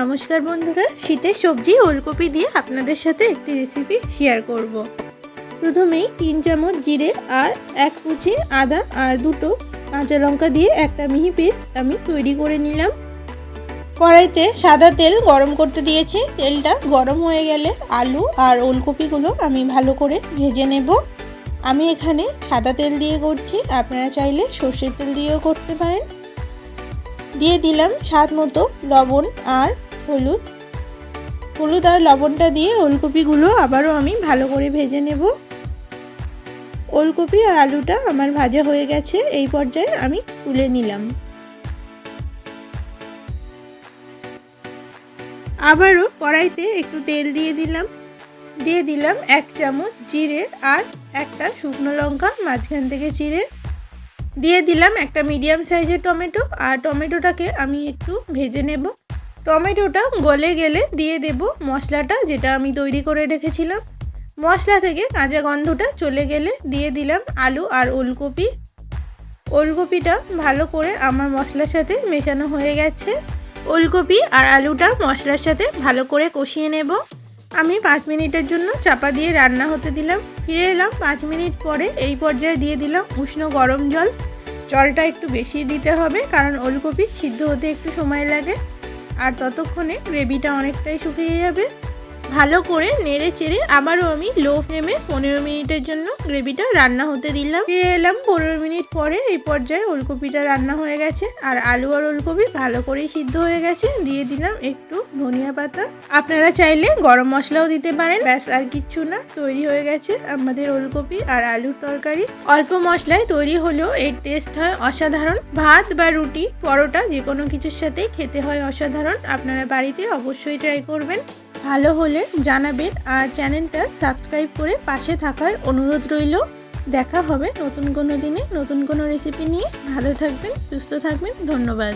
নমস্কার বন্ধুরা, শীতের সবজি ওলকপি দিয়ে আপনাদের সাথে একটি রেসিপি শেয়ার করব। প্রথমেই তিন চামচ জিরে আর এক কুচি আদা আর দুটো কাঁচা লঙ্কা দিয়ে একটা মিহি পেস্ট আমি তৈরি করে নিলাম। কড়াইতে সাদা তেল গরম করতে দিয়েছি। তেলটা গরম হয়ে গেলে আলু আর ওলকপিগুলো আমি ভালো করে ভেজে নেব। আমি এখানে সাদা তেল দিয়ে করছি। আপনারা চাইলে সর্ষের তেল দিয়েও করতে পারেন। দিয়ে দিলাম স্বাদ মতো লবণ আর হলুদ। হলুদ আর লবণটা দিয়ে ওলকপিগুলো আবারও আমি ভালো করে ভেজে নেব। ওলকপি আর আলুটা আমার ভাজা হয়ে গেছে, এই পর্যায়ে আমি তুলে নিলাম। আবারও কড়াইতে একটু তেল দিয়ে দিলাম। দিয়ে দিলাম এক চামচ জিরে আর একটা শুকনো লঙ্কা, মাঝখান থেকে চিড়ে দিয়ে দিলাম একটা মিডিয়াম সাইজের টমেটো, আর টমেটোটাকে আমি একটু ভেজে নেব। টমেটোটা গলে গেলে দিয়ে দেব মশলাটা, যেটা আমি তৈরি করে রেখেছিলাম। মশলা থেকে কাঁচা গন্ধটা চলে গেলে দিয়ে দিলাম আলু আর ওলকপি। ওলকপিটা ভালো করে আমার মশলার সাথে মেশানো হয়ে গেছে। ওলকপি আর আলুটা মশলার সাথে ভালো করে কষিয়ে নেব। আমি পাঁচ মিনিটের জন্য চাপা দিয়ে রান্না হতে দিলাম। ফিরে এলাম, পাঁচ মিনিট পরে এই পর্যায়ে দিয়ে দিলাম উষ্ণ গরম জল। জলটা একটু বেশি দিতে হবে, কারণ ওলকপি সিদ্ধ হতে একটু সময় লাগে। আর ততক্ষণে গ্রেভিটা অনেকটাই শুকিয়ে যাবে। ভালো করে নেড়ে চেড়ে আবারও আমি লো ফ্লেমে পনেরো মিনিটের জন্য গ্রেভিটা রান্না হতে দিলাম। ফিরে এলাম পনেরো মিনিট পরে এই পর্যায়ে ওলকপিটা রান্না হয়ে গেছে আর আলু আর ওলকপি ভালো করেই সিদ্ধ হয়ে গেছে। দিয়ে দিলাম একটু ধনিয়া পাতা। আপনারা চাইলে গরম মশলাও দিতে পারেন। ব্যাস, আর কিচ্ছু না, তৈরি হয়ে গেছে আমাদের ওলকপি আর আলুর তরকারি। অল্প মশলায় তৈরি হলেও এর টেস্ট হয় অসাধারণ। ভাত বা রুটি, পরোটা যে কোনো কিছুর সাথেই খেতে হয় অসাধারণ। আপনারা বাড়িতে অবশ্যই ট্রাই করবেন। ভালো হলে জানাবেন আর চ্যানেলটা সাবস্ক্রাইব করে পাশে থাকার অনুরোধ রইল। দেখা হবে নতুন কোনো দিনে নতুন কোনো রেসিপি নিয়ে। ভালো থাকবেন, সুস্থ থাকবেন, ধন্যবাদ।